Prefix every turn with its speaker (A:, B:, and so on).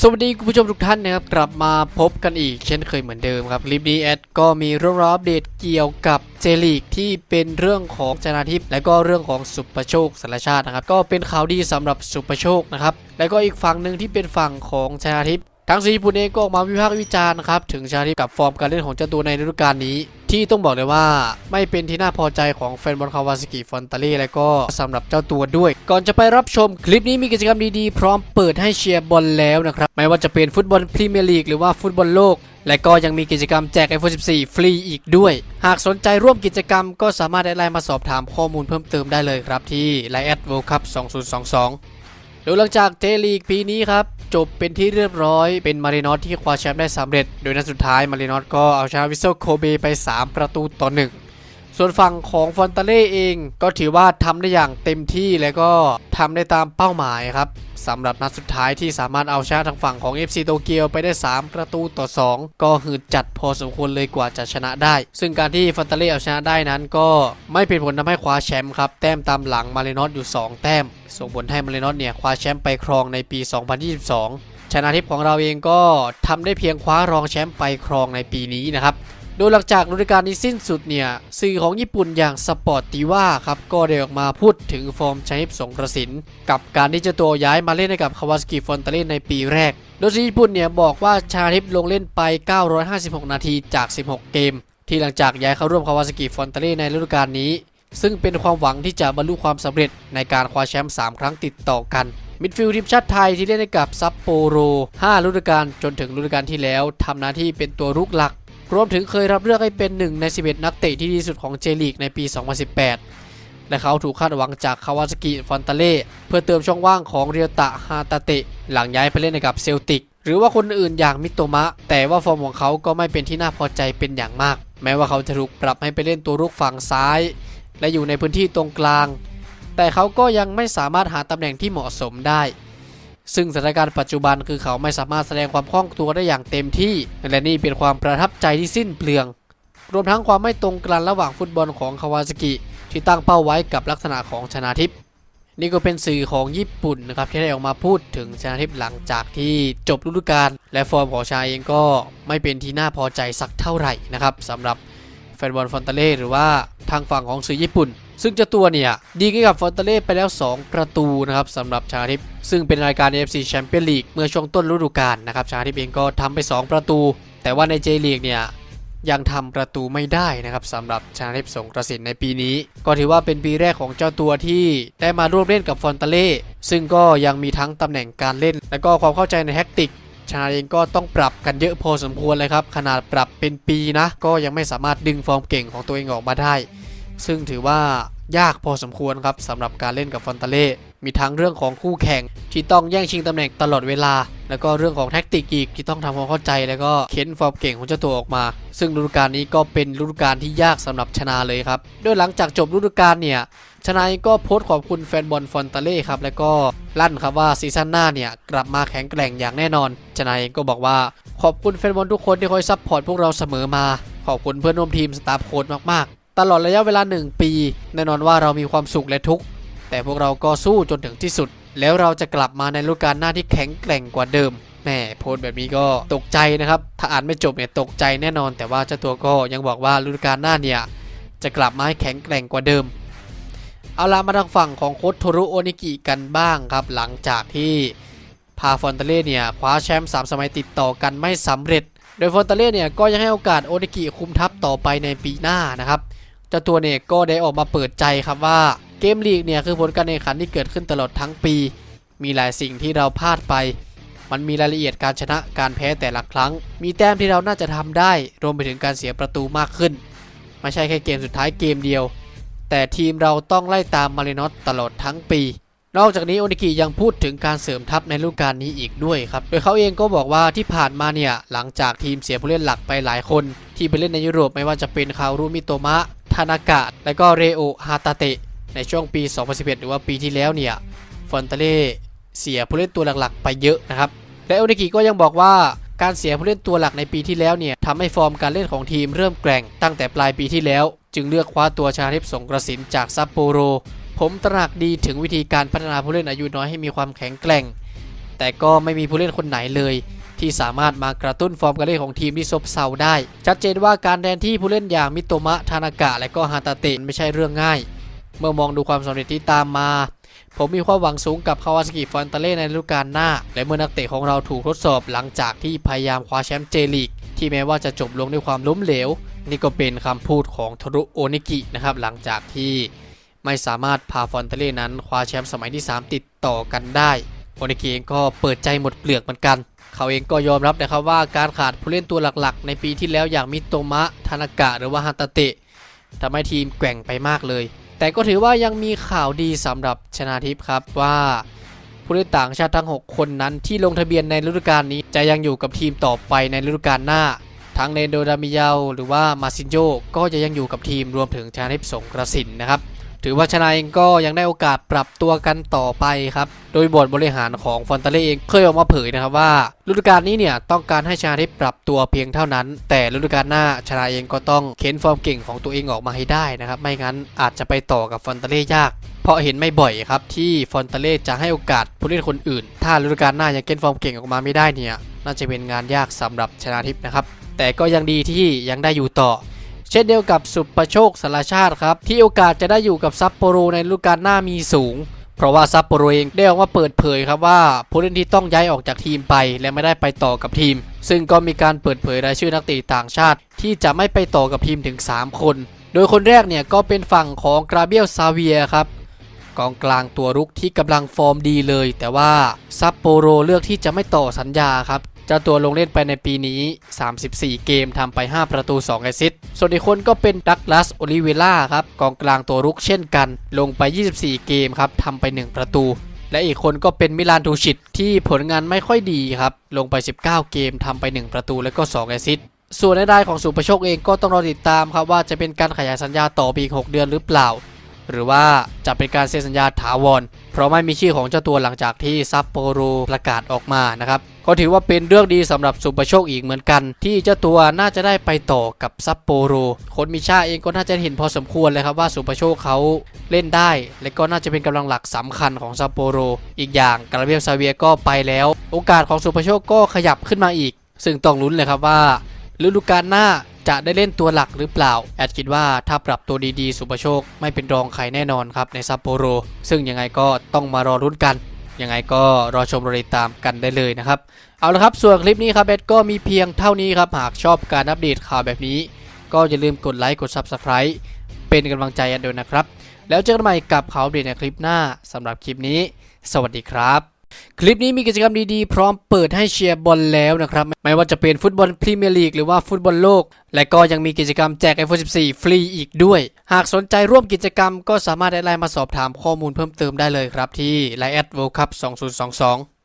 A: สวัสดีคุณผู้ชมทุกท่านนะครับ กลับมาพบกันอีกเช่นเคยเหมือนเดิมครับคลิปนี้แอดก็มีเรื่องราวอัปเดตเกี่ยวกับเจลีกที่เป็นเรื่องของชนาทิพย์และก็เรื่องของสุประโชคสารชาตินะครับ ก็เป็นข่าวดีสำหรับสุประโชคนะครับ และก็อีกฝั่งหนึ่งที่เป็นฝั่งของชนาทิพย์ ทั้งสีญี่ปุ่นเองก็ออกมาวิพากษ์วิจารณ์นะครับถึงชาทิฟกับฟอร์มการเล่นของเจ้าตัวในฤดูกาลนี้ ที่ต้องบอกเลยว่าไม่เป็นที่น่าพอใจของแฟนบอลคาวาซากิฟอนตาเล่และก็สำหรับเจ้าตัวด้วย ก่อนจะไปรับชมคลิปนี้มีกิจกรรมดีๆ พร้อมเปิดให้เชียร์บอลแล้วนะครับ ไม่ว่าจะเป็นฟุตบอลพรีเมียร์ลีกหรือว่าฟุตบอลโลก และก็ยังมีกิจกรรมแจก iPhone 14 ฟรีอีกด้วย หากสนใจร่วมกิจกรรมก็สามารถได้ไลน์มาสอบถามข้อมูลเพิ่มเติมได้เลยครับที่ Line แอด World Cup 2022 โดยหลังจากเจลีกปีนี้ครับจบเป็นที่เรียบร้อยเป็นมารินอสที่คว้าแชมป์ได้สำเร็จ โดยนัดสุดท้ายมารินอสก็เอาชนะวิสซโคเบไป 3 ประตูต่อ1ส่วนฝั่งของฟอนตาเล่เองก็ถือว่าทำได้อย่างเต็มที่และก็ทำได้ตามเป้าหมายครับ สำหรับนัดสุดท้ายที่สามารถเอาชนะทางฝั่งของ FC โตเกียวไปได้ 3 ประตูต่อ 2 ก็หืดจัดพอสมควรเลยกว่าจะชนะได้ ซึ่งการที่ฟอนตาเล่เอาชนะได้นั้นก็ไม่เป็นผลทำให้คว้าแชมป์ครับ แต้มตามหลังมารินอสอยู่ 2 แต้ม ส่งผลให้มารินอสเนี่ยคว้าแชมป์ไปครองในปี 2022 ชนะทิพย์ของเราเองก็ทำได้เพียงคว้ารองแชมป์ไปครองในปีนี้นะครับ ดยหลังจากฤดูกาลนี้สิ้นสุดเนี่ย สื่อของญี่ปุ่นอย่างสปอร์ตติว่าครับ ก็ได้ออกมาพูดถึงฟอร์มชาฮิปสงกระสิน กับการที่จะตัวย้ายมาเล่นให้กับคาวาสกิฟอนตาเล่ในปีแรก โดยสื่อญี่ปุ่นเนี่ยบอกว่าชาทิปลงเล่นไป 956 นาทีจาก 16 เกม ที่หลังจากย้ายเข้าร่วมคาวาสกิฟอนตาเล่ในฤดูกาลนี้ ซึ่งเป็นความหวังที่จะบรรลุความสำเร็จในการคว้าแชมป์3ครั้งติดต่อกันมิดฟิลด์ทีมชาติไทยที่เล่นให้กับซัปโปโร 5 ฤดูกาลจนถึงฤดูกาลที่แล้วทำหน้าที่เป็นตัวรุกหลัก รวมถึงเคยรับเลือกให้เป็นหนึ่งใน 11 นักเตะที่ดีสุดของเจลีกในปี 2018 และเขาถูกคาดหวังจากคาวาซากิฟอนตาเล่เพื่อเติมช่องว่างของเรียตะฮาตาเตะหลังย้ายไปเล่นให้กับเซลติก หรือว่าคนอื่นอย่างมิโตมะ แต่ว่าฟอร์มของเขาก็ไม่เป็นที่น่าพอใจเป็นอย่างมาก แม้ว่าเขาจะถูกปรับให้ไปเล่นตัวรุกฝั่งซ้าย และอยู่ในพื้นที่ตรงกลาง แต่เขาก็ยังไม่สามารถหาตำแหน่งที่เหมาะสมได้ ซึ่งสถานการณ์ปัจจุบันคือเขาไม่สามารถแสดงความคล่องตัวได้อย่างเต็มที่ และนี่เป็นความประทับใจที่สิ้นเปลือง รวมทั้งความไม่ตรงกันระหว่างฟุตบอลของคาวาซากิ ที่ตั้งเป้าไว้กับลักษณะของชนาทิพย์นี่ก็เป็นสื่อของญี่ปุ่นนะครับที่ได้ออกมาพูดถึงชนาทิพย์หลังจากที่จบฤดูกาลและฟอร์มของชาเองก็ไม่เป็นที่น่าพอใจสักเท่าไหร่นะครับสำหรับ ฟนบอลฟอนตาเล่หรือว่าทางฝั่งของสื่อญี่ปุ่น ซึ่งเจ้าตัวเนี่ยดีให้กับฟอนตาเล่ไปแล้ว 2 ประตูนะครับสำหรับชาทิพย์ซึ่งเป็นรายการ AFC Champions League เมื่อช่วงต้นฤดูกาลนะครับชาทิพย์เองก็ทำไป 2 ประตู แต่ว่าใน J League เนี่ยยังทำประตูไม่ได้นะครับสำหรับชนะทิพย์สงกระสินในปีนี้ ก็ถือว่าเป็นปีแรกของเจ้าตัวที่ได้มาร่วมเล่นกับฟอนตาเล่ซึ่งก็ยังมีทั้งตำแหน่งการเล่น และก็ความเข้าใจในแท็กติก ชนะเองก็ต้องปรับกันเยอะพอสมควรเลยครับ ขนาดปรับเป็นปีนะ ก็ยังไม่สามารถดึงฟอร์มเก่งของตัวเองออกมาได้ ซึ่งถือว่ายากพอสมควรครับสำหรับการเล่นกับฟอนตาเล่มีทั้งเรื่องของคู่แข่ง ที่ต้องแย่งชิงตำแหน่งตลอดเวลา แล้วก็เรื่องของแท็กติกอีกที่ต้องทำความเข้าใจ แล้วก็เค้นฟอร์มเก่งของเจ้าตัวออกมา ซึ่งฤดูกาลนี้ก็เป็นฤดูกาลที่ยากสำหรับชนะเลยครับโดยหลังจากจบฤดูกาลเนี่ย ชนะเองก็โพสต์ขอบคุณแฟนบอลฟอนตาเล่ครับ แล้วก็ลั่นครับว่าซีซั่นหน้าเนี่ย กลับมาแข็งแกร่งอย่างแน่นอนชนะเองก็บอกว่าขอบคุณแฟนบอลทุกคนที่คอยซัพพอร์ตพวกเราเสมอมา ขอบคุณเพื่อนร่วมทีมสตาฟโค้ชมากๆ ตลอดระยะเวลา 1 ปี แน่นอนว่าเรามีความสุขและทุกข์แต่พวกเราก็สู้จนถึงที่สุด แล้วเราจะกลับมาในฤดูกาลหน้าที่แข็งแกร่งกว่าเดิมแหมโพสแบบนี้ก็ตกใจนะครับ ถ้าอ่านไม่จบเนี่ยตกใจแน่นอน แต่ว่าเจ้าตัวก็ยังบอกว่าฤดูกาลหน้าเนี่ยจะกลับมาให้แข็งแกร่งกว่าเดิม เอาละมาทางฝั่งของโค้ชโทรุโอนิกิกันบ้างครับ หลังจากที่พาฟอนตาเล่เนี่ยคว้าแชมป์3สมัยติดต่อกันไม่สำเร็จ โดยฟอนตาเล่เนี่ยก็ยังให้โอกาสโอนิกิคุมทัพต่อไปในปีหน้านะครับเจ้าตัวเนี่ยก็ได้ออกมาเปิดใจครับว่าเกมลีกเนี่ยคือผลการแข่งขันที่เกิดขึ้นตลอดทั้งปี มีหลายสิ่งที่เราพลาดไป มันมีรายละเอียดการชนะการแพ้แต่ละครั้ง มีแต้มที่เราน่าจะทำได้ รวมไปถึงการเสียประตูมากขึ้น ไม่ใช่แค่เกมสุดท้ายเกมเดียว แต่ทีมเราต้องไล่ตามมารินอสตลอดทั้งปี นอกจากนี้โอนิกิยังพูดถึงการเสริมทัพในฤดูกาลนี้อีกด้วยครับ โดยเขาเองก็บอกว่าที่ผ่านมาเนี่ย หลังจากทีมเสียผู้เล่นหลักไปหลายคน ที่ไปเล่นในยุโรปไม่ว่าจะเป็นคารุมิโตมะทานากะ และก็เรโอฮาตาเตะในช่วงปี 2011 หรือว่าปีที่แล้วเนี่ยฟอนเตเล่เสียผู้เล่นตัวหลักๆ ไปเยอะนะครับ และโอนิกิก็ยังบอกว่าการเสียผู้เล่นตัวหลักในปีที่แล้วเนี่ยทำให้ฟอร์มการเล่นของทีมเริ่มแกร่งตั้งแต่ปลายปีที่แล้ว จึงเลือกคว้าตัวชาทิพย์สงกระสินจากซัปโปโร ผมตระหนักดีถึงวิธีการพัฒนาผู้เล่นอายุน้อยให้มีความแข็งแกร่ง แต่ก็ไม่มีผู้เล่นคนไหนเลย ที่สามารถมากระตุ้นฟอร์มการเล่นของทีมที่ซบเซาได้ ชัดเจนว่าการแทนที่ผู้เล่นอย่างมิโตมะทานากะและก็ฮาตาเตะไม่ใช่เรื่องง่าย เมื่อมองดูความสำเร็จที่ตามมา ผมมีความหวังสูงกับคาวาซากิฟอนตาเล่ในฤดูกาลหน้า และเมื่อนักเตะของเราถูกทดสอบหลังจากที่พยายามคว้าแชมป์เจลีก ที่แม้ว่าจะจบลงด้วยความล้มเหลว นี่ก็เป็นคำพูดของทรุโอนิกินะครับหลังจากที่ไม่สามารถพาฟอนตาเล่นั้นคว้าแชมป์สมัยที่ 3 ติดต่อกันได้โอนิกิเองก็เปิดใจหมดเปลือกเหมือนกัน เขาเองก็ยอมรับนะครับว่าการขาดผู้เล่นตัวหลักๆ ในปีที่แล้วอย่างมิโตมะทานากะหรือว่าฮาตาเตะทำให้ทีมแกว่งไปมากเลย แต่ก็ถือว่ายังมีข่าวดีสำหรับชนาทิพย์ครับว่า ผู้เล่นต่างชาติทั้ง 6 คนนั้นที่ลงทะเบียนในฤดูกาลนี้จะยังอยู่กับทีมต่อไปในฤดูกาลหน้า ทั้งเนโดดามิยาหรือว่ามาซินโจก็จะยังอยู่กับทีมรวมถึงชาทิพย์สงกระสินนะครับถือว่าชนะเองก็ยังได้โอกาสปรับตัวกันต่อไปครับ โดยบอร์ดบริหารของฟอนตาเล่เองเคยออกมาเผยนะครับว่าฤดูกาลนี้เนี่ยต้องการให้ชนะทิพปรับตัวเพียงเท่านั้น แต่ฤดูกาลหน้าชนะเองก็ต้องเค้นฟอร์มเก่งของตัวเองออกมาให้ได้นะครับ ไม่งั้นอาจจะไปต่อกับฟอนตาเล่ยาก เพราะเห็นไม่บ่อยครับที่ฟอนเตเล่จะให้โอกาสผู้เล่นคนอื่น ถ้าฤดูกาลหน้ายังเค้นฟอร์มเก่งออกมาไม่ได้เนี่ย น่าจะเป็นงานยากสำหรับชนะทิพย์นะครับ แต่ก็ยังดีที่ยังได้อยู่ต่อ เช่นเดียวกับสุประโชคสารชาติครับ ที่โอกาสจะได้อยู่กับซัปโปโรในฤดูกาลหน้ามีสูง เพราะว่าซัปโปโรเองได้ออกมาเปิดเผยครับว่าผู้เล่นที่ต้องย้ายออกจากทีมไป และไม่ได้ไปต่อกับทีม ซึ่งก็มีการเปิดเผยรายชื่อนักเตะต่างชาติ ที่จะไม่ไปต่อกับทีมถึง 3 คน โดยคนแรกเนี่ยก็เป็นฝั่งของกราเบียลซาเวียครับ กองกลางตัวรุกที่กำลังฟอร์มดีเลย แต่ว่าซัปโปโรเลือกที่จะไม่ต่อสัญญาครับเจ้าตัวลงเล่นไปในปีนี้ 34 เกมทำไป 5 ประตู 2 แอซิสต์ส่วนอีกคนก็เป็นดักลัสโอลิเวล่าครับกองกลางตัวรุกเช่นกัน ลงไป 24 เกมครับทำไป 1 ประตู และอีกคนก็เป็นมิลานทูชิตที่ผลงานไม่ค่อยดีครับลงไป 19 เกมทำไป 1 ประตูและก็ 2 แอซิสต์ส่วนรายของสุประโชคเองก็ต้องรอติดตามครับว่าจะเป็นการขยายสัญญาต่อปีอีก6เดือนหรือเปล่า หรือว่าจะเป็นการเซ็นสัญญาถาวร เพราะไม่มีชื่อของเจ้าตัวหลังจากที่ซัปโปโรประกาศออกมานะครับก็ถือว่าเป็นเรื่องดีสำหรับสุปโชคอีกเหมือนกัน ที่เจ้าตัวน่าจะได้ไปต่อกับซัปโปโรคนมีชาเองก็น่าจะเห็นพอสมควรเลยครับว่าสุปโชคเขาเล่นได้ และก็น่าจะเป็นกำลังหลักสำคัญของซัปโปโรอีกอย่างกราเบียซาเวียก็ไปแล้ว โอกาสของสุปโชคก็ขยับขึ้นมาอีก ซึ่งต้องลุ้นเลยครับว่าฤดูกาลหน้า จะได้เล่นตัวหลักหรือเปล่า แอดคิดว่าถ้าปรับตัวดีๆ สุปโชคไม่เป็นรองใครแน่นอนครับในซัปโปโร ซึ่งยังไงก็ต้องมารอรุ้นกันยังไงก็รอชมรอติดตามกันได้เลยนะครับ เอาละครับส่วนคลิปนี้ครับแอดก็มีเพียงเท่านี้ครับ หากชอบการอัปเดตข่าวแบบนี้ ก็อย่าลืมกดไลค์กด Subscribe เป็นกำลังใจกันด้วยนะครับ แล้วเจอกันใหม่กับข่าวอัปเดตในคลิปหน้าสำหรับคลิปนี้ สวัสดีครับ คลิปนี้มีกิจกรรมดีๆ พร้อมเปิดให้เชียร์บอลแล้วนะครับ ไม่ว่าจะเป็นฟุตบอลพรีเมียร์ลีกหรือว่าฟุตบอลโลก และก็ยังมีกิจกรรมแจก iPhone 14 ฟรีอีกด้วย หากสนใจร่วมกิจกรรมก็สามารถแอดไลน์มาสอบถามข้อมูลเพิ่มเติมได้เลยครับที่ Line แอด World Cup 2022